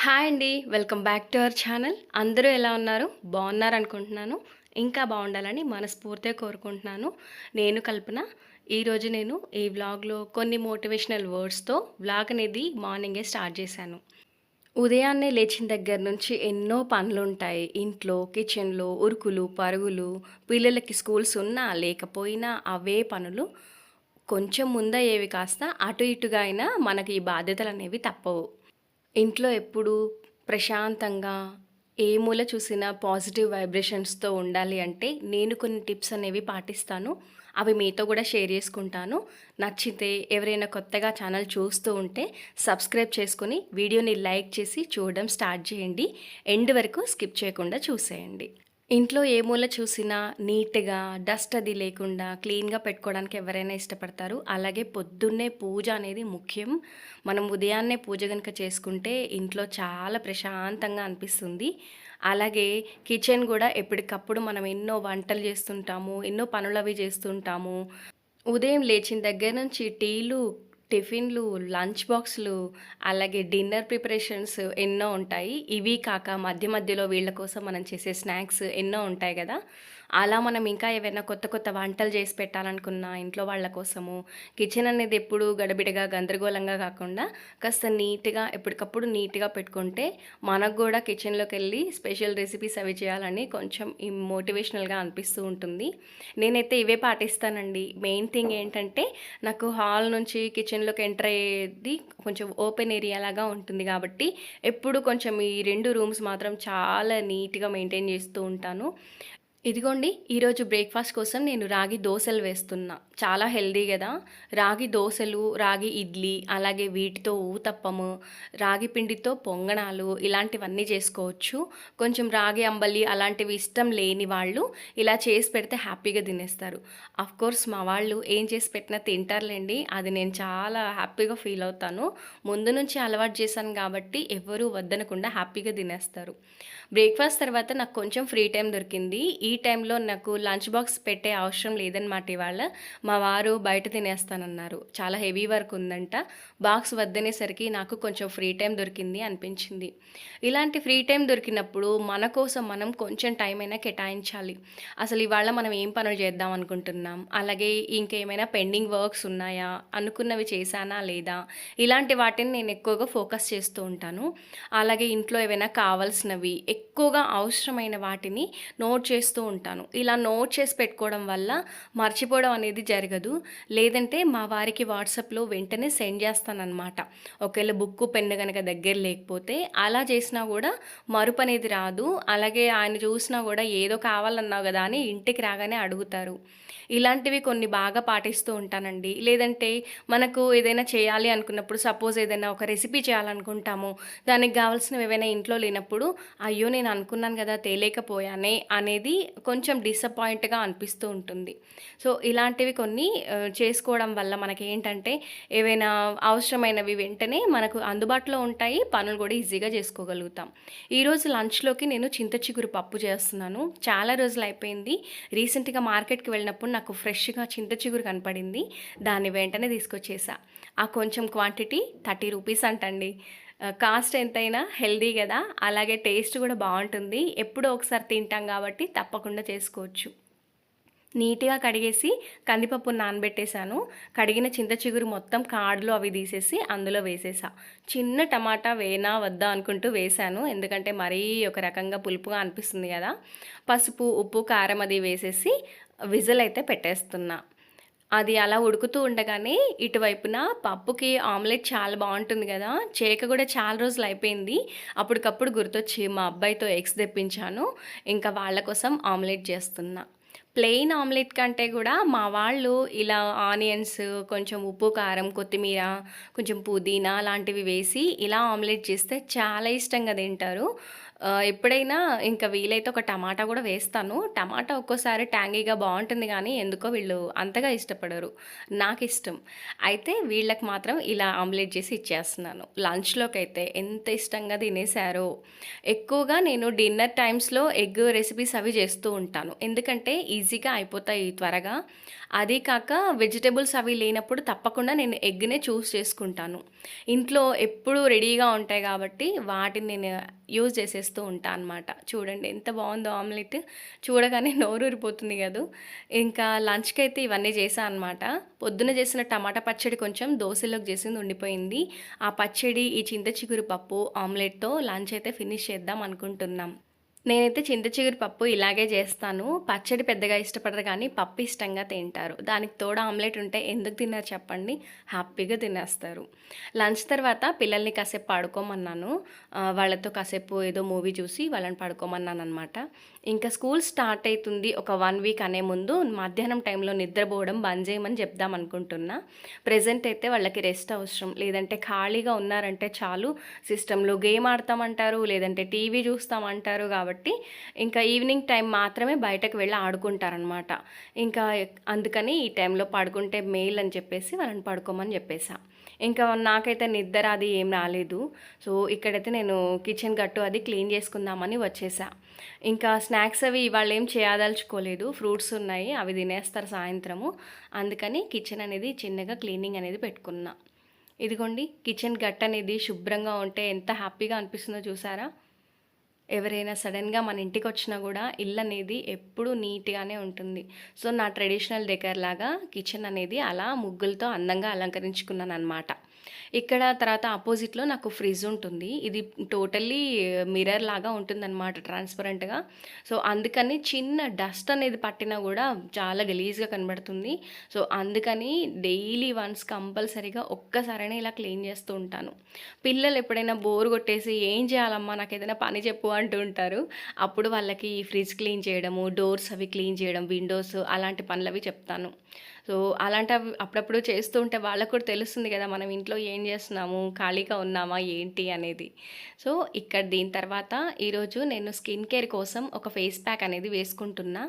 Hi అండి welcome back to our channel. అందరూ ఎలా ఉన్నారు? బాగున్నారు అనుకుంటున్నాను. ఇంకా బాగుండాలని మనస్ఫూర్తిగా కోరుకుంటున్నాను. నేను కల్పన. ఈరోజు నేను ఈ వ్లాగ్లో కొన్ని మోటివేషనల్ వర్డ్స్తో వ్లాగ్ అనేది మార్నింగే స్టార్ట్ చేశాను. ఉదయాన్నే లేచిన దగ్గర నుంచి ఎన్నో పనులు ఉంటాయి ఇంట్లో కిచెన్లో ఉరుకులు పరుగులు పిల్లలకి స్కూల్స్ ఉన్నా లేకపోయినా అవే పనులు. కొంచెం ముందయ్యేవి కాస్త అటు ఇటుగా అయినా మనకి ఈ బాధ్యతలు అనేవి తప్పవు. ఇంట్లో ఎప్పుడు ప్రశాంతంగా ఏ మూల చూసినా పాజిటివ్ వైబ్రేషన్స్తో ఉండాలి అంటే నేను కొన్ని టిప్స్ అనేవి పాటిస్తాను. అవి మీతో కూడా షేర్ చేసుకుంటాను. నచ్చితే ఎవరైనా కొత్తగా ఛానల్ చూస్తూ ఉంటే సబ్స్క్రైబ్ చేసుకుని వీడియోని లైక్ చేసి చూడడం స్టార్ట్ చేయండి. ఎండ్ వరకు స్కిప్ చేయకుండా చూసేయండి. ఇంట్లో ఏ మూల చూసినా నీట్గా డస్ట్ అది లేకుండా క్లీన్గా పెట్టుకోవడానికి ఎవరైనా ఇష్టపడతారు. అలాగే పొద్దున్నే పూజ అనేది ముఖ్యం. మనం ఉదయాన్నే పూజ కనుక చేసుకుంటే ఇంట్లో చాలా ప్రశాంతంగా అనిపిస్తుంది. అలాగే కిచెన్ కూడా ఎప్పటికప్పుడు మనం ఎన్నో వంటలు చేస్తుంటాము ఎన్నో పనులు అవి చేస్తుంటాము. ఉదయం లేచిన దగ్గర నుంచి టీలు టిఫిన్లు లంచ్ బాక్స్లు అలాగే డిన్నర్ ప్రిపరేషన్స్ ఎన్నో ఉంటాయి. ఇవి కాక మధ్య మధ్యలో వీళ్ళ కోసం మనం చేసే స్నాక్స్ ఎన్నో ఉంటాయి కదా. అలా మనం ఇంకా ఏవైనా కొత్త కొత్త వంటలు చేసి పెట్టాలనుకున్నా ఇంట్లో వాళ్ళ కోసము కిచెన్ అనేది ఎప్పుడు గడబిడగా గందరగోళంగా కాకుండా కాస్త నీట్గా ఎప్పటికప్పుడు నీట్గా పెట్టుకుంటే మనకు కూడా కిచెన్లోకి వెళ్ళి స్పెషల్ రెసిపీస్ అవి చేయాలని కొంచెం ఈ మోటివేషనల్గా అనిపిస్తూ ఉంటుంది. నేనైతే ఇవే పాటిస్తానండి. మెయిన్ థింగ్ ఏంటంటే నాకు హాల్ నుంచి కిచెన్ కిచెన్లోకి ఎంటర్ అయ్యేది కొంచెం ఓపెన్ ఏరియా లాగా ఉంటుంది కాబట్టి ఎప్పుడు కొంచెం ఈ రెండు రూమ్స్ మాత్రం చాలా నీట్గా మెయింటైన్ చేస్తూ ఉంటాను. ఇదిగోండి ఈరోజు బ్రేక్ఫాస్ట్ కోసం నేను రాగి దోశలు వేస్తున్నా. చాలా హెల్దీ కదా రాగి దోశలు రాగి ఇడ్లీ అలాగే వీటితో ఊతప్పము రాగి పిండితో పొంగణాలు ఇలాంటివన్నీ చేసుకోవచ్చు. కొంచెం రాగి అంబలి అలాంటివి ఇష్టం లేని వాళ్ళు ఇలా చేసి పెడితే హ్యాపీగా తినేస్తారు. కోర్స్ మా వాళ్ళు ఏం చేసి పెట్టినా తింటారులేండి. అది నేను చాలా హ్యాపీగా ఫీల్ అవుతాను. ముందు నుంచి అలవాటు చేశాను కాబట్టి ఎవరూ వద్దనకుండా హ్యాపీగా తినేస్తారు. బ్రేక్ఫాస్ట్ తర్వాత నాకు కొంచెం ఫ్రీ టైం దొరికింది. ఈ టైంలో నాకు లంచ్ బాక్స్ పెట్టే అవసరం లేదనమాట ఇవాళ. మా వారు బయట తినేస్తానన్నారు. చాలా హెవీ వర్క్ ఉందంట. బాక్స్ వద్దనేసరికి నాకు కొంచెం ఫ్రీ టైం దొరికింది అనిపించింది. ఇలాంటి ఫ్రీ టైం దొరికినప్పుడు మన కోసం మనం కొంచెం టైం అయినా కేటాయించాలి. అసలు ఇవాళ మనం ఏం పనులు చేద్దాం అనుకుంటున్నాం? అలాగే ఇంకేమైనా పెండింగ్ వర్క్స్ ఉన్నాయా? అనుకున్నవి చేశానా లేదా? ఇలాంటి వాటిని నేను ఎక్కువగా ఫోకస్ చేస్తూ ఉంటాను. అలాగే ఇంట్లో ఏమైనా కావాల్సినవి ఎక్కువగా అవసరమైన వాటిని నోట్ చేస్తూ ఉంటాను. ఇలా నోట్ చేసి పెట్టుకోవడం వల్ల మర్చిపోవడం అనేది జరగదు. లేదంటే మా వారికి వాట్సాప్లో వెంటనే సెండ్ చేస్తానన్నమాట. ఒకవేళ బుక్ పెన్ను కనుక దగ్గర లేకపోతే అలా చేసినా కూడా మరుపు అనేది రాదు. అలాగే ఆయన చూసినా కూడా ఏదో కావాలన్నావు కదా అని ఇంటికి రాగానే అడుగుతారు. ఇలాంటివి కొన్ని బాగా పాటిస్తూ ఉంటానండి. లేదంటే మనకు ఏదైనా చేయాలి అనుకున్నప్పుడు సపోజ్ ఏదైనా ఒక రెసిపీ చేయాలనుకుంటాము దానికి కావాల్సినవి ఏవైనా ఇంట్లో లేనప్పుడు అయ్యో నేను అనుకున్నాను కదా తేలేకపోయానే అనేది కొంచెం డిసప్పాయింట్గా అనిపిస్తూ ఉంటుంది. సో ఇలాంటివి కొన్ని చేసుకోవడం వల్ల మనకి ఏంటంటే ఏవైనా అవసరమైనవి వెంటనే మనకు అందుబాటులో ఉంటాయి పనులు కూడా ఈజీగా చేసుకోగలుగుతాం. ఈరోజు లంచ్లోకి నేను చింత చిగురు పప్పు చేస్తున్నాను. చాలా రోజులు అయిపోయింది. రీసెంట్గా మార్కెట్కి వెళ్ళినప్పుడు నాకు ఫ్రెష్గా చింత చిగురు కనపడింది. దాన్ని వెంటనే తీసుకొచ్చేసా. ఆ కొంచెం క్వాంటిటీ థర్టీ రూపీస్ అంటండి. కాస్ట్ ఎంతైనా హెల్దీ కదా. అలాగే టేస్ట్ కూడా బాగుంటుంది. ఎప్పుడో ఒకసారి తింటాం కాబట్టి తప్పకుండా చేసుకోవచ్చు. నీట్గా కడిగేసి కందిపప్పు నానబెట్టేశాను. కడిగిన చింత చిగురు మొత్తం కాడులు అవి తీసేసి అందులో వేసేసా. చిన్న టమాటా వేనా వద్దా అనుకుంటూ వేశాను. ఎందుకంటే మరీ ఒక రకంగా పులుపుగా అనిపిస్తుంది కదా. పసుపు ఉప్పు కారం అది వేసేసి విజిల్ అయితే పెట్టేస్తున్నా. అది అలా ఉడుకుతూ ఉండగానే ఇటువైపున పప్పుకి ఆమ్లెట్ చాలా బాగుంటుంది కదా. చేక కూడా చాలా రోజులు అయిపోయింది. అప్పటికప్పుడు గుర్తొచ్చి మా అబ్బాయితో ఎగ్స్ తెప్పించాను. ఇంకా వాళ్ళ కోసం ఆమ్లెట్ చేస్తున్నా. ప్లెయిన్ ఆమ్లెట్ కంటే కూడా మా వాళ్ళు ఇలా ఆనియన్స్ కొంచెం ఉప్పు కారం కొత్తిమీర కొంచెం పుదీనా లాంటివి వేసి ఇలా ఆమ్లెట్ చేస్తే చాలా ఇష్టంగా తింటారు. ఎప్పుడైనా ఇంకా వీలైతే ఒక టమాటా కూడా వేస్తాను. టమాటా ఒక్కోసారి ట్యాంగీగా బాగుంటుంది కానీ ఎందుకో వీళ్ళు అంతగా ఇష్టపడరు. నాకు ఇష్టం అయితే వీళ్ళకి మాత్రం ఇలా ఆమ్లెట్ చేసి ఇచ్చేస్తున్నాను. లంచ్లోకి అయితే ఎంత ఇష్టంగా తినేశారో. ఎక్కువగా నేను డిన్నర్ టైమ్స్లో ఎగ్ రెసిపీస్ అవి చేస్తూ ఉంటాను. ఎందుకంటే ఈజీగా అయిపోతాయి త్వరగా. అదే కాక వెజిటేబుల్స్ అవి లేనప్పుడు తప్పకుండా నేను ఎగ్నే చూస్ చేసుకుంటాను. ఇంట్లో ఎప్పుడూ రెడీగా ఉంటాయి కాబట్టి వాటిని నేను యూజ్ చేసేస్తూ ఉంటాను అనమాట చూడండి ఎంత బాగుందో ఆమ్లెట్. చూడగానే నోరూరిపోతుంది కదా. ఇంకా లంచ్కి అయితే ఇవన్నీ చేశాను అనమాట పొద్దున చేసిన టమాటా పచ్చడి కొంచెం దోశలోకి చేసింది ఉండిపోయింది. ఆ పచ్చడి ఈ చింత చిగురు పప్పు ఆమ్లెట్తో లంచ్ అయితే ఫినిష్ చేద్దాం అనుకుంటున్నాం. నేనైతే చింత చిగురు పప్పు ఇలాగే చేస్తాను. పచ్చడి పెద్దగా ఇష్టపడరు కానీ పప్పు ఇష్టంగా తింటారు. దానికి తోడు ఆమ్లెట్ ఉంటే ఎందుకు తిన్నారు చెప్పండి. హ్యాపీగా తినేస్తారు. లంచ్ తర్వాత పిల్లల్ని కాసేపు పడుకోమన్నాను. వాళ్ళతో కాసేపు ఏదో మూవీ చూసి వాళ్ళని పడుకోమన్నాను అనమాట ఇంకా స్కూల్ స్టార్ట్ అవుతుంది ఒక వన్ వీక్ అనే ముందు. మధ్యాహ్నం టైంలో నిద్రపోవడం బంద్ చేయమని చెప్దాం అనుకుంటున్నా. ప్రజెంట్ అయితే వాళ్ళకి రెస్ట్ అవసరం. లేదంటే ఖాళీగా ఉన్నారంటే చాలు. సిస్టంలో గేమ్ ఆడతామంటారు. లేదంటే టీవీ చూస్తామంటారు కాబట్టి కాబట్టి ఇంకా ఈవినింగ్ టైం మాత్రమే బయటకు వెళ్ళి ఆడుకుంటారనమాట ఇంకా అందుకని ఈ టైంలో పడుకుంటే మేల్ అని చెప్పేసి వాళ్ళని పడుకోమని చెప్పేసా. ఇంకా నాకైతే నిద్ర అది ఏం రాలేదు. సో ఇక్కడైతే నేను కిచెన్ గట్టు అది క్లీన్ చేసుకుందామని వచ్చేసా. ఇంకా స్నాక్స్ అవి ఇవాళ ఏం చేయదలుచుకోలేదు. ఫ్రూట్స్ ఉన్నాయి అవి తినేస్తారు సాయంత్రము. అందుకని కిచెన్ అనేది చిన్నగా క్లీనింగ్ అనేది పెట్టుకున్నా. ఇదిగోండి కిచెన్ గట్ అనేది శుభ్రంగా ఉంటే ఎంత హ్యాపీగా అనిపిస్తుందో చూసారా? ఎవరైనా సడన్గా మన ఇంటికి వచ్చినా కూడా ఇల్లు అనేది ఎప్పుడూ నీట్గానే ఉంటుంది. సో నా ట్రెడిషనల్ డెకర్ లాగా కిచెన్ అనేది అలా ముగ్గులతో అందంగా అలంకరించుకున్నాను అనమాట ఇక్కడ తర్వాత ఆపోజిట్లో నాకు ఫ్రిడ్జ్ ఉంటుంది. ఇది టోటల్లీ మిర్రర్ లాగా ఉంటుందన్నమాట ట్రాన్స్పరెంట్గా. సో అందుకని చిన్న డస్ట్ అనేది పట్టినా కూడా చాలా గలీజ్గా కనబడుతుంది. సో అందుకని డైలీ వన్స్ కంపల్సరీగా ఒక్కసారైనా ఇలా క్లీన్ చేస్తూ ఉంటాను. పిల్లలు ఎప్పుడైనా బోర్ కొట్టేసి ఏం చేయాలమ్మా నాకు ఏదైనా పని చెప్పు అంటూ ఉంటారు. అప్పుడు వాళ్ళకి ఫ్రిడ్జ్ క్లీన్ చేయడము డోర్స్ అవి క్లీన్ చేయడం విండోస్ అలాంటి పనులు అవి చెప్తాను. సో అలాంటివి అప్పుడప్పుడు చేస్తూ ఉంటే వాళ్ళకు కూడా తెలుస్తుంది కదా మనం ఇంట్లో ఏం చేస్తున్నాము? ఖాళీగా ఉన్నామా? ఏంటి? అనేది. సో ఇక్కడ దీని తర్వాత ఈరోజు నేను స్కిన్ కేర్ కోసం ఒక ఫేస్ ప్యాక్ అనేది వేసుకుంటున్నా.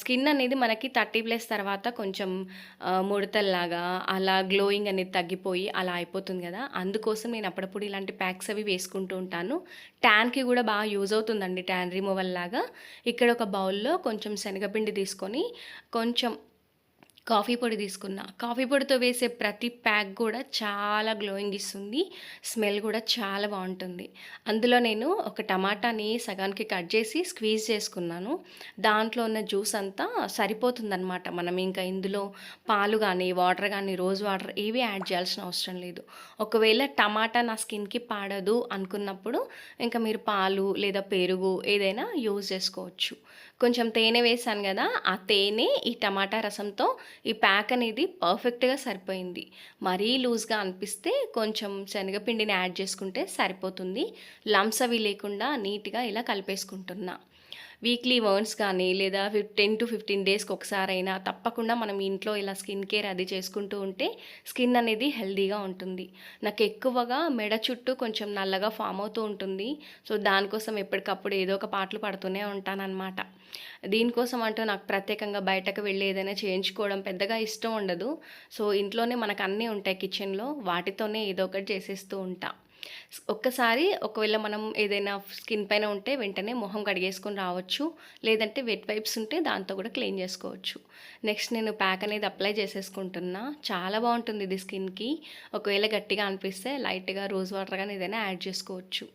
స్కిన్ అనేది మనకి థర్టీ ప్లస్ తర్వాత కొంచెం ముడతల్లాగా అలా గ్లోయింగ్ అనేది తగ్గిపోయి అలా అయిపోతుంది కదా. అందుకోసం నేను అప్పుడప్పుడు ఇలాంటి ప్యాక్స్ అవి వేసుకుంటూ ఉంటాను. ట్యాన్కి కూడా బాగా యూజ్ అవుతుందండి ట్యాన్ రిమూవల్ లాగా. ఇక్కడ ఒక బౌల్లో కొంచెం శనగపిండి తీసుకొని కొంచెం కాఫీ పొడి తీసుకున్నా. కాఫీ పొడితో వేసే ప్రతి ప్యాక్ కూడా చాలా గ్లోయింగ్ ఇస్తుంది. స్మెల్ కూడా చాలా బాగుంటుంది. అందులో నేను ఒక టమాటాని సగానికి కట్ చేసి స్క్వీజ్ చేసుకున్నాను. దాంట్లో ఉన్న జ్యూస్ అంతా సరిపోతుందన్నమాట. మనం ఇంకా ఇందులో పాలు కానీ వాటర్ కానీ రోజ్ వాటర్ ఏవి యాడ్ చేయాల్సిన అవసరం లేదు. ఒకవేళ టమాటా నా స్కిన్కి పాడదు అనుకున్నప్పుడు ఇంకా మీరు పాలు లేదా పెరుగు ఏదైనా యూజ్ చేసుకోవచ్చు. కొంచెం తేనె వేసాను కదా ఆ తేనె ఈ టమాటా రసంతో ఈ ప్యాక్ అనేది పర్ఫెక్ట్గా సరిపోయింది. మరీ లూజ్గా అనిపిస్తే కొంచెం శనగపిండిని యాడ్ చేసుకుంటే సరిపోతుంది. లంప్స్ అవి లేకుండా నీట్గా ఇలా కలిపేసుకుంటున్నా. వీక్లీ వన్స్ కానీ లేదా టెన్ టు ఫిఫ్టీన్ డేస్కి ఒకసారైనా తప్పకుండా మనం ఇంట్లో ఇలా స్కిన్ కేర్ అది చేసుకుంటూ ఉంటే స్కిన్ అనేది హెల్దీగా ఉంటుంది. నాకు ఎక్కువగా మెడ చుట్టూ కొంచెం నల్లగా ఫామ్ అవుతూ ఉంటుంది. సో దానికోసం ఎప్పటికప్పుడు ఏదో ఒక పాటలు పడుతూనే ఉంటానన్నమాట. దీనికోసం అంటూ నాకు ప్రత్యేకంగా బయటకు వెళ్ళి ఏదైనా చేయించుకోవడం పెద్దగా ఇష్టం ఉండదు. సో ఇంట్లోనే మనకు అన్నీ ఉంటాయి కిచెన్లో వాటితోనే ఏదో ఒకటి చేసేస్తూ ఉంటాను ఒక్కసారి ఒకవేళ మనం ఏదైనా స్కిన్ పైన ఉంటే వెంటనే మొహం కడిగేసుకొని రావచ్చు. లేదంటే వెట్ వైప్స్ ఉంటే దాంతో కూడా క్లీన్ చేసుకోవచ్చు. నెక్స్ట్ నేను ప్యాక్ అనేది అప్లై చేసేసుకుంటున్నా. చాలా బాగుంటుంది ఇది స్కిన్కి. ఒకవేళ గట్టిగా అనిపిస్తే లైట్గా రోజ్ వాటర్ కానీ ఏదైనా యాడ్ చేసుకోవచ్చు.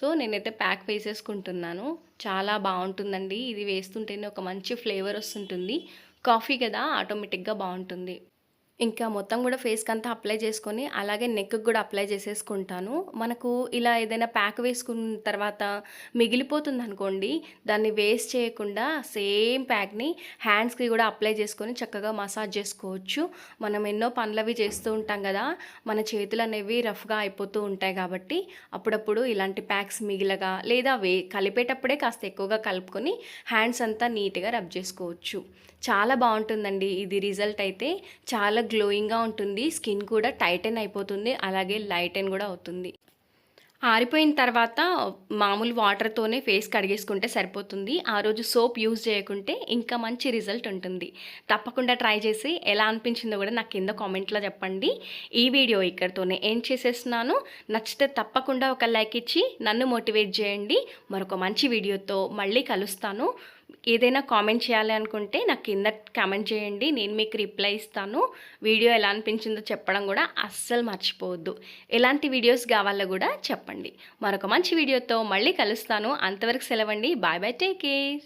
సో నేనైతే ప్యాక్ వేసేసుకుంటున్నాను. చాలా బాగుంటుందండి. ఇది వేస్తుంటేనే ఒక మంచి ఫ్లేవర్ వస్తుంటుంది. కాఫీ కదా ఆటోమేటిక్గా బాగుంటుంది. ఇంకా మొత్తం కూడా ఫేస్కి అంతా అప్లై చేసుకొని అలాగే నెక్కి కూడా అప్లై చేసేసుకుంటాను. మనకు ఇలా ఏదైనా ప్యాక్ వేసుకున్న తర్వాత మిగిలిపోతుంది అనుకోండి దాన్ని వేస్ట్ చేయకుండా సేమ్ ప్యాక్ని హ్యాండ్స్కి కూడా అప్లై చేసుకొని చక్కగా మసాజ్ చేసుకోవచ్చు. మనం ఎన్నో పనులవి చేస్తూ ఉంటాం కదా మన చేతులు అనేవి రఫ్గా అయిపోతూ ఉంటాయి కాబట్టి అప్పుడప్పుడు ఇలాంటి ప్యాక్స్ మిగిలగా లేదా వే కలిపేటప్పుడే కాస్త ఎక్కువగా కలుపుకొని హ్యాండ్స్ అంతా నీట్గా రబ్ చేసుకోవచ్చు. చాలా బాగుంటుందండి ఇది రిజల్ట్ అయితే. చాలా గ్లోయింగ్గా ఉంటుంది స్కిన్ కూడా టైటన్ అయిపోతుంది అలాగే లైటన్ కూడా అవుతుంది. ఆరిపోయిన తర్వాత మామూలు వాటర్తోనే ఫేస్ కడిగేసుకుంటే సరిపోతుంది. ఆ రోజు సోప్ యూజ్ చేయకుంటే ఇంకా మంచి రిజల్ట్ ఉంటుంది. తప్పకుండా ట్రై చేసి ఎలా అనిపించిందో కూడా నాకు కింద కామెంట్లో చెప్పండి. ఈ వీడియో ఇక్కడితోనే ఏం చేసేస్తున్నాను. నచ్చితే తప్పకుండా ఒక లైక్ ఇచ్చి నన్ను మోటివేట్ చేయండి. మరొక మంచి వీడియోతో మళ్ళీ కలుస్తాను. ఏదైనా కామెంట్ చేయాలి అనుకుంటే నాకు కింద కామెంట్ చేయండి. నేను మీకు రిప్లై ఇస్తాను. వీడియో ఎలా అనిపించిందో చెప్పడం కూడా అస్సలు మర్చిపోవద్దు. ఎలాంటి వీడియోస్ కావాలో కూడా చెప్పండి. మరొక మంచి వీడియోతో మళ్ళీ కలుస్తాను. అంతవరకు సెలవండి. Bye bye take care